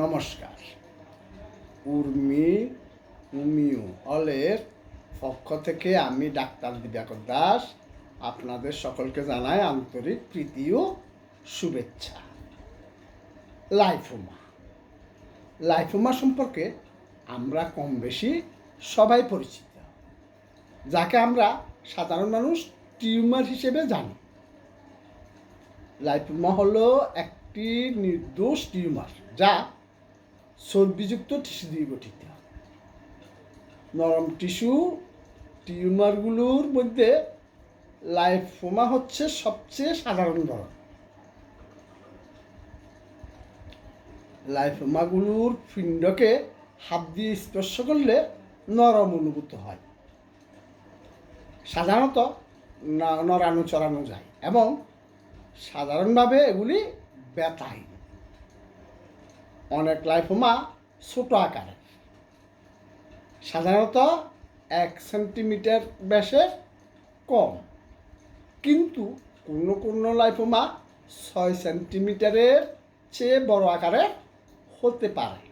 নমস্কার। উর্মি উমিউ অলের পক্ষ থেকে আমি ডাক্তার দিবাকর দাস আপনাদের সকলকে জানাই আন্তরিক প্রীতি ও শুভেচ্ছা। লাইফোমা। লাইফোমা সম্পর্কে আমরা কম বেশি সবাই পরিচিত, যাকে আমরা সাধারণ মানুষ টিউমার হিসেবে জানি। লাইফোমা হলো একটি নির্দোষ টিউমার যা চর্বিযুক্ত টিস্যু দিয়ে গঠিত। নরম টিস্যু, টিউমারগুলোর মধ্যে লাইফোমা হচ্ছে সবচেয়ে সাধারণ ধরন। লাইফোমাগুলোর পিণ্ডকে হাত দিয়ে স্পর্শ করলে নরম অনুভূত হয়। সাধারণত নড়ানো, চড়ানো যায় এবং সাধারণভাবে এগুলি ব্যথাহীন। অনেক লাইফোমা ছোট আকারের সাধারণত এক সেন্টিমিটার ব্যাসের কম। কিন্তু কোনো কোনো লাইফোমা ছয় সেন্টিমিটারের চেয়ে বড় আকারের হতে পারে।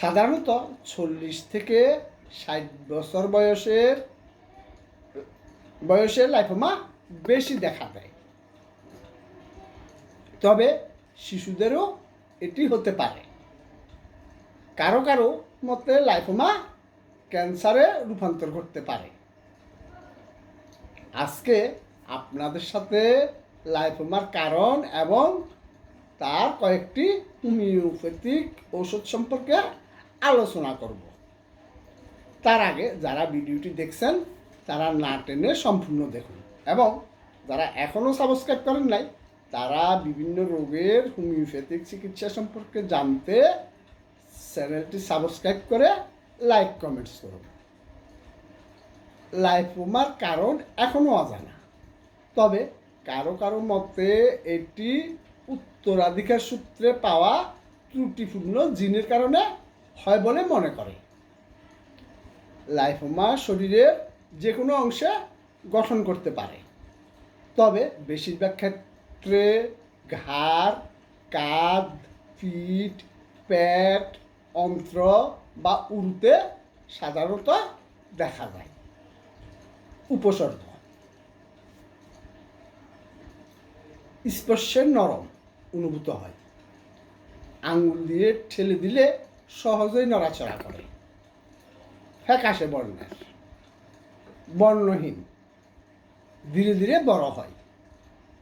সাধারণত চল্লিশ থেকে ষাট বছর বয়সের বয়সের লাইফোমা বেশি দেখা দেয়। তবে শিশুদেরও এটি হতে পারে। কারও কারও মতে লাইফোমা ক্যান্সারে রূপান্তর করতে পারে। আজকে আপনাদের সাথে লাইফোমার কারণ এবং তার কয়েকটি হোমিওপ্যাথিক ওষুধ সম্পর্কে আলোচনা করব। তার আগে যারা ভিডিওটি দেখছেন, তারা না টেনে সম্পূর্ণ দেখুন এবং যারা এখনও সাবস্ক্রাইব করেন নাই তারা বিভিন্ন রোগের হোমিওপ্যাথিক চিকিৎসা সম্পর্কে জানতে চ্যানেলটি সাবস্ক্রাইব করে লাইক কমেন্টস করুন। লাইফোমার কারণ এখনও অজানা। তবে কারও কারও মতে এটি উত্তরাধিকার সূত্রে পাওয়া ত্রুটিপূর্ণ জিনের কারণে হয় বলে মনে করে। লাইফোমা শরীরের যে কোনো অংশে গঠন করতে পারে। তবে বেশিরভাগ ক্ষেত্রে ঘাড়, কাঁধ, পিঠ, পেট, অন্ত্র বা উরুতে সাধারণত দেখা যায়। উপসর্গ। স্পর্শের নরম অনুভূত হয়। আঙুল দিয়ে ঠেলে দিলে সহজেই নড়াচড়া করে। ফ্যাকাশে বর্ণের। বর্ণহীন। ধীরে ধীরে বড় হয়।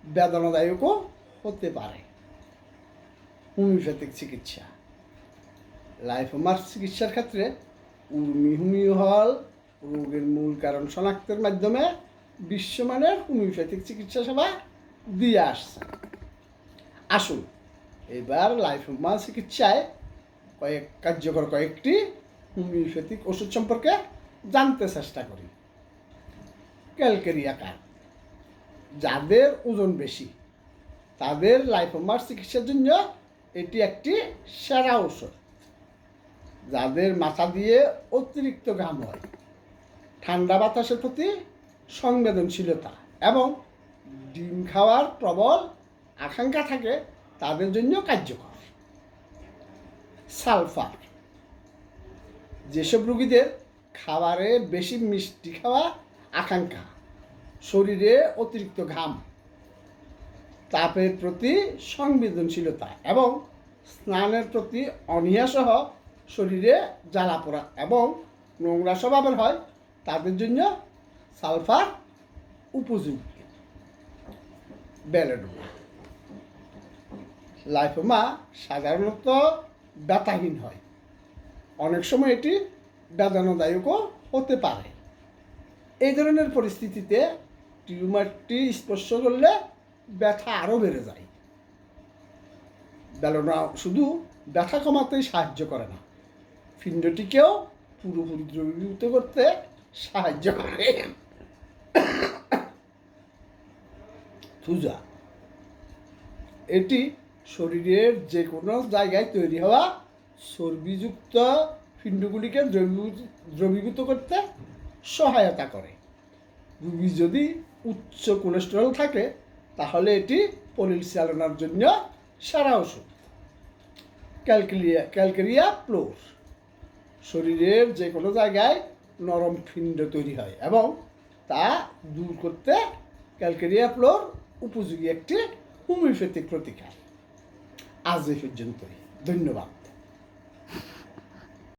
বেদনাদায়কও হতে পারে। হোমিওপ্যাথিক চিকিৎসা। লাইফোমার চিকিৎসার ক্ষেত্রে উর্মি হুমিও হল, রোগের মূল কারণ শনাক্তের মাধ্যমে বিশ্বমানের হোমিওপ্যাথিক চিকিৎসা সেবা দিয়ে আসছে। আসুন, এবার লাইফ লাইফোমা চিকিৎসায় কয়েক, কার্যকর কয়েকটি হোমিওপ্যাথিক ওষুধ সম্পর্কে জানতে চেষ্টা করি। Calcarea carb. যাদের ওজন বেশি, তাদের লাইফোমার চিকিৎসার জন্য এটি একটি সেরা ঔষধ। যাদের মাথা দিয়ে অতিরিক্ত ঘাম হয়, ঠান্ডা বাতাসের প্রতি সংবেদনশীলতা এবং ডিম খাওয়ার প্রবল আকাঙ্ক্ষা থাকে, তাদের জন্য কার্যকর। সালফার। যেসব রুগীদের খাবারে বেশি মিষ্টি খাওয়া আকাঙ্ক্ষা শরীরে অতিরিক্ত ঘাম, তাপের প্রতি সংবেদনশীলতা এবং স্নানের প্রতি অনীহাসহ শরীরে জ্বালা পোড়া এবং নোংরা স্বভাবের হয়, তাদের জন্য সালফার উপযোগী। বেলেডোনা। লাইফোমা সাধারণত ব্যথাহীন হয়। অনেক সময় এটি বেদনাদায়কও হতে পারে। এই ধরনের পরিস্থিতিতে টিউমারটি স্পর্শ করলে ব্যথা আরও বেড়ে যায়। বেলনা শুধু ব্যথা কমাতেই সাহায্য করে না, পিণ্ডটিকেও পুরোপুরি দ্রবীভূত করতে সাহায্য করে। থুজা এটি শরীরের যে কোনো জায়গায় তৈরি হওয়া চর্বিযুক্ত পিণ্ডগুলিকে দ্রবীভূত- দ্রবীভূত করতে সহায়তা করে। রুগী যদি উচ্চ কোলেস্টেরল থাকে, তাহলে এটি পরিচালনার জন্য সারা ওষুধ। Calcarea, calcarea fluor. শরীরের যে কোনো জায়গায় নরম পিণ্ড তৈরি হয় এবং তা দূর করতে ক্যালকেরিয়া ফ্লোর উপযোগী একটি হোমিওপ্যাথিক প্রতিকার। আজ এই পর্যন্তই। ধন্যবাদ।